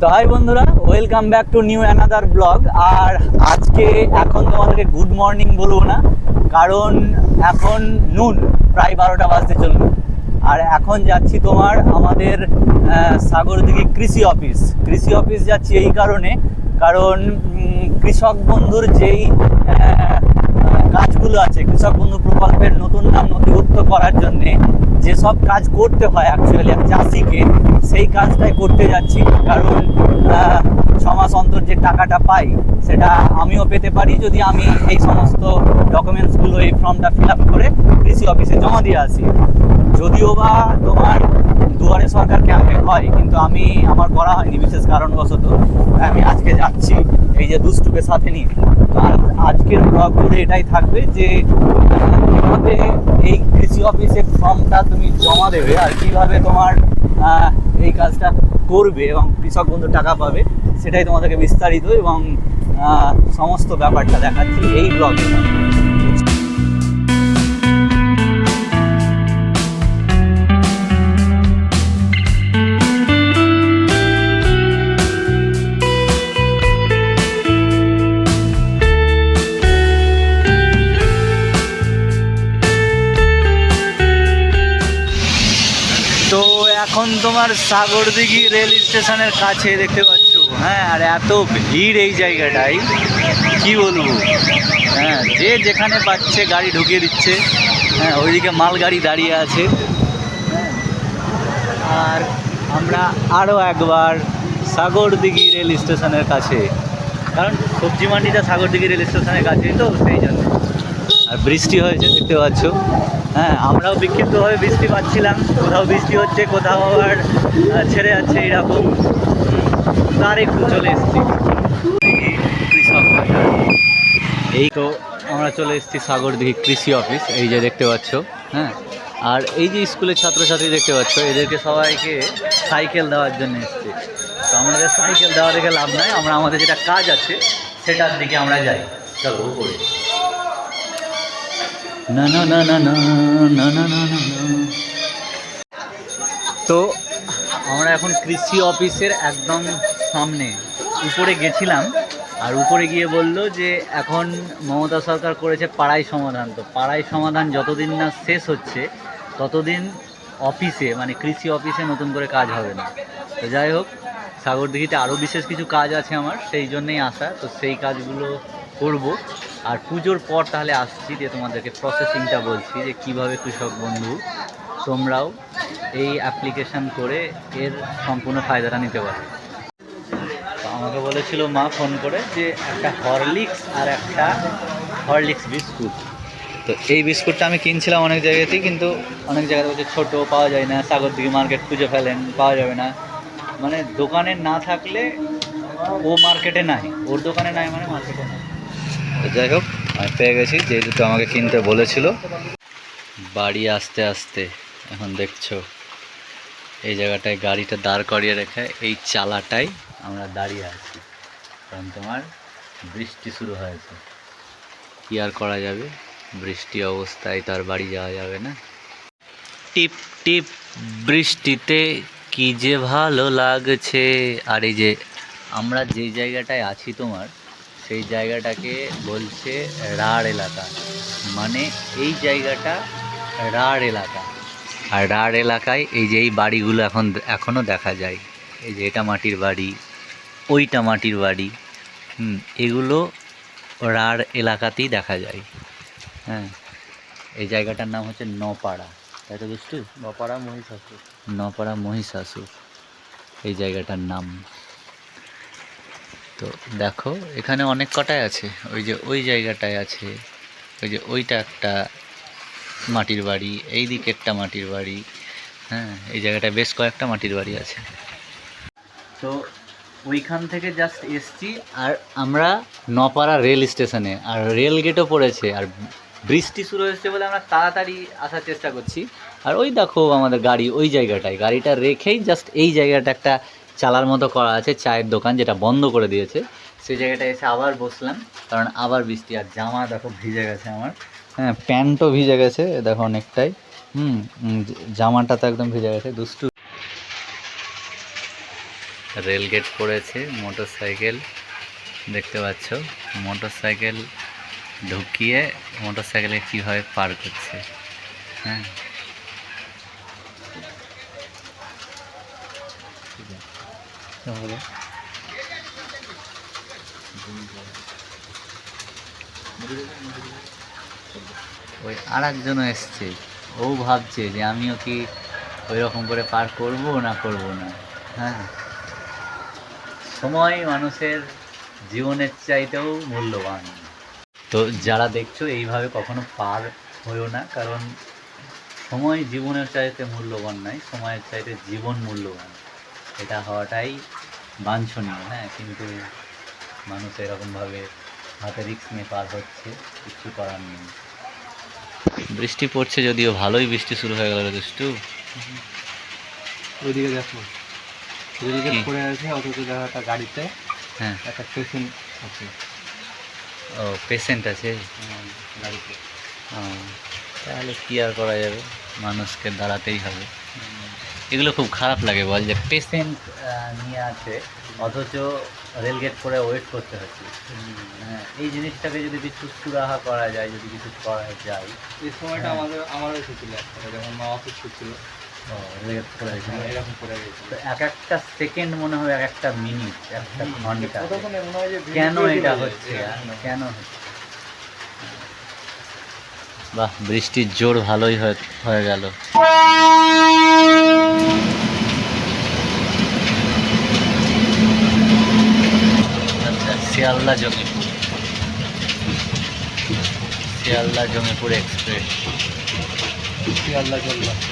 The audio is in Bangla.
তো হাই বন্ধুরা welcome back to new another blog আর আজকে এখন তোমাদেরকে গুড মর্নিং বলব না, কারণ এখন নুন প্রায় বারোটা বাজতে চলবে আর এখন যাচ্ছি তোমার আমাদের সাগরদিঘি কৃষি অফিস কৃষি অফিস যাচ্ছি এই কারণে, কারণ কৃষক বন্ধুর যেই কাজগুলো আছে কৃষক বন্ধু প্রকল্পের নতুন নাম নথিভুক্ত করার জন্য যেসব কাজ করতে হয় অ্যাকচুয়ালি চাষিকে সেই কাজটাই করতে যাচ্ছি। কারণ আহ, ছ মাস অন্তর যে টাকাটা পাই সেটা আমিও পেতে পারি যদি আমি এই সমস্ত ডকুমেন্টসগুলো এই ফর্মটা ফিল আপ করে কৃষি অফিসে জমা দিয়ে আসি। যদিও বা তোমার দুয়ারে সরকার ক্যাম্পে হয়, কিন্তু আমি, আমার করা হয়নি বিশেষ কারণবশত। আমি আজকে যাচ্ছি এই যে দুষ্টুকে সাথে নিয়ে। আজকের ব্লগ করে এটাই থাকবে যে, কীভাবে এই কৃষি অফিসে ফর্মটা তুমি জমা দেবে আর কীভাবে তোমার এই কাজটা করবে এবং কৃষক বন্ধু টাকা পাবে, সেটাই তোমাদেরকে বিস্তারিত এবং সমস্ত ব্যাপারটা দেখাচ্ছি এই ব্লগে এখন তোমার সাগরদিঘি রেল স্টেশনের কাছে দেখতে পাচ্ছ? হ্যাঁ আর এত ভিড় এই জায়গাটায়। কি বলব? হ্যাঁ যে যেখানে পাচ্ছে গাড়ি ঢুকিয়ে দিচ্ছে। হ্যাঁ ওইদিকে মালগাড়ি দাঁড়িয়ে আছে। আর আমরা আরও একবার সাগরদিঘি রেল স্টেশনের কাছে। কারণ সবজি মান্ডিটা সাগরদিঘি রেল স্টেশনের কাছেই তো, সেই জন্য। আর বৃষ্টি হয়েছে, দেখতে পাচ্ছ। হ্যাঁ আমরাও বিক্ষিপ্তভাবে বৃষ্টি পাচ্ছিলাম। কোথাও বৃষ্টি হচ্ছে, কোথাও আবার ছেড়ে যাচ্ছে এইরকম তার একটু চলে এসেছি। এই তো আমরা চলে এসেছি সাগরদিঘি কৃষি অফিস, এই যে দেখতে পাচ্ছ হ্যাঁ। আর এই যে স্কুলের ছাত্রছাত্রী দেখতে পাচ্ছ, এদেরকে সবাইকে সাইকেল দেওয়ার জন্য এসছে। তো আমাদের সাইকেল দেওয়া দেখে লাভ নাই, আমরা, আমাদের যেটা কাজ আছে, সেটার দিকে আমরা যাই। চলো, উপরে। না না না না না না না না না। তো আমরা এখন কৃষি অফিসের একদম সামনে। উপরে গেছিলাম আর উপরে গিয়ে বলল যে এখন মমতা সরকার করেছে পাড়াই সমাধান। তো পাড়াই সমাধান যতদিন না শেষ হচ্ছে, ততদিন অফিসে মানে কৃষি অফিসে নতুন করে কাজ হবে না। তো যাই হোক, সাগরদিঘিতে আরও বিশেষ কিছু কাজ আছে আমার, সেই জন্যেই আসা তো সেই কাজগুলো করব। আর পুজোর পর তাহলে আসছি যে তোমাদেরকে প্রসেসিংটা বলছি যে কীভাবে কৃষক বন্ধু, তোমরাও এই অ্যাপ্লিকেশান করে এর সম্পূর্ণ ফায়দাটা নিতে পারো। তো আমাকে বলেছিল মা ফোন করে যে একটা হরলিক্স আর একটা হরলিক্স বিস্কুট। তো এই বিস্কুটটা আমি কিনছিলাম অনেক জায়গাতেই কিন্তু অনেক জায়গাতে বলছে ছোটো, পাওয়া যায় না, সাগর দিকে মার্কেট খুঁজে ফেলেন, পাওয়া যাবে না। মানে দোকানে না থাকলে ও মার্কেটে নাই, ওর দোকানে নাই মানে মার্কেটে নাই। যাই হোক, আমি পেয়ে গেছি, যে দুটো আমাকে কিনতে বলেছিল। বাড়ি আসতে আসতে, এখন দেখছ, এই জায়গাটায় গাড়িটা দাঁড় করিয়ে রেখে এই চালাটাই আমরা দাঁড়িয়ে আছি। কারণ তোমার বৃষ্টি শুরু হয়েছে। কি আর করা যাবে? বৃষ্টি অবস্থায় তার বাড়ি যাওয়া যাবে না। টিপ টিপ, বৃষ্টিতে কি যে ভালো লাগছে। আর এই যে আমরা যে জায়গাটায় আছি তোমার সেই জায়গাটাকে বলছে রাঢ় এলাকা। মানে এই জায়গাটা রাঢ় এলাকা। আর রাঢ় এলাকায় এই যে এই বাড়িগুলো এখন এখনও দেখা যায়। এই যে এটা মাটির বাড়ি ওইটা মাটির বাড়ি। হুম এগুলো রাঢ় এলাকাতেই দেখা যায়। হ্যাঁ এই জায়গাটার নাম হচ্ছে নপাড়া। তাই তো দুষ্টু? নপাড়া মহিষাসুর। নপাড়া মহিষাসুর। এই জায়গাটার নাম। তো দেখো, এখানে অনেক কটাই আছে। ওই যে ওই জায়গাটায় আছে, ওই যে ওইটা একটা মাটির বাড়ি, এই দিকেরটা মাটির বাড়ি হ্যাঁ এই জায়গাটায় বেশ কয়েকটা মাটির বাড়ি আছে। তো ওইখান থেকে জাস্ট এসছি, আর আমরা নপাড়া রেল স্টেশনে, আর রেল গেটও পড়েছে, আর বৃষ্টি শুরু হয়েছে বলে আমরা তাড়াতাড়ি আসার চেষ্টা করছি। আর ওই দেখো আমাদের গাড়ি, ওই জায়গাটায়, গাড়িটা রেখেই জাস্ট এই জায়গাটা একটা চালার মতো করা আছে, চায়ের দোকান যেটা বন্ধ করে দিয়েছে। সেই জায়গাটায় এসে আবার বসলাম, কারণ আবার বৃষ্টি আর জামা দেখো ভিজে গেছে আমার। হ্যাঁ প্যান্টও ভিজে গেছে, দেখো অনেকটাই। হুম জামাটা তো একদম ভিজে গেছে, দুষ্টু। রেল গেট পড়েছে মোটর সাইকেল দেখতে পাচ্ছ। মোটর সাইকেল ঢুকিয়ে মোটর সাইকেলে কীভাবে পার করছে। হ্যাঁ ওই আর একজনও এসছে। ও ভাবছে যে আমিও কি ওই রকম করে পার করব না করব না। হ্যাঁ। সময় মানুষের জীবনের চাইতেও মূল্যবান। তো যারা দেখছ, এইভাবে কখনো পার হয়েও না, কারণ সময় জীবনের চাইতে মূল্যবান নয় সময়ের চাইতে জীবন মূল্যবান। এটা হওয়াটাই বাঞ্ছনীয় হ্যাঁ কিন্তু মানুষ এরকমভাবে হাতে রিক্স নিয়ে পার হচ্ছে কিছু করার নেই। বৃষ্টি পড়ছে যদিও ভালোই বৃষ্টি শুরু হয়ে গেল দুষ্টু। ওইদিকে দেখো রেলগেট কি? পড়ে আছে অথচ দেখো একটা গাড়িতে হ্যাঁ। একটা পেশেন্ট আছে। ও পেশেন্ট আছে? গাড়িতে। তাহলে কি আর করা যাবে? মানুষকে দাঁড়াতেই হবে। এগুলো খুব খারাপ লাগে বল যে পেশেন্ট নিয়ে আছে অথচ রেলগেট করে ওয়েট করতে হচ্ছে। হ্যাঁ, এই জিনিসটাকে যদি কিছু সুরাহা করা যায় যদি কিছু করা যায় এই সময়টা হ্যাঁ। আমাদের আমারও এসেছিল একটা যখন মা অসুস্থ ছিল হ্যাঁ, এক একটা সেকেন্ড মনে হবে এক একটা মিনিট একটা ঘণ্টা। মনে হয় কেন এটা হচ্ছে? যায়, কেন? হচ্ছে? বাহ বৃষ্টির জোর ভালোই হয়ে- হয়ে গেল। শিয়ালদা জমিপুর। শিয়ালদা জমিপুর এক্সপ্রেস। শিয়ালদা চলল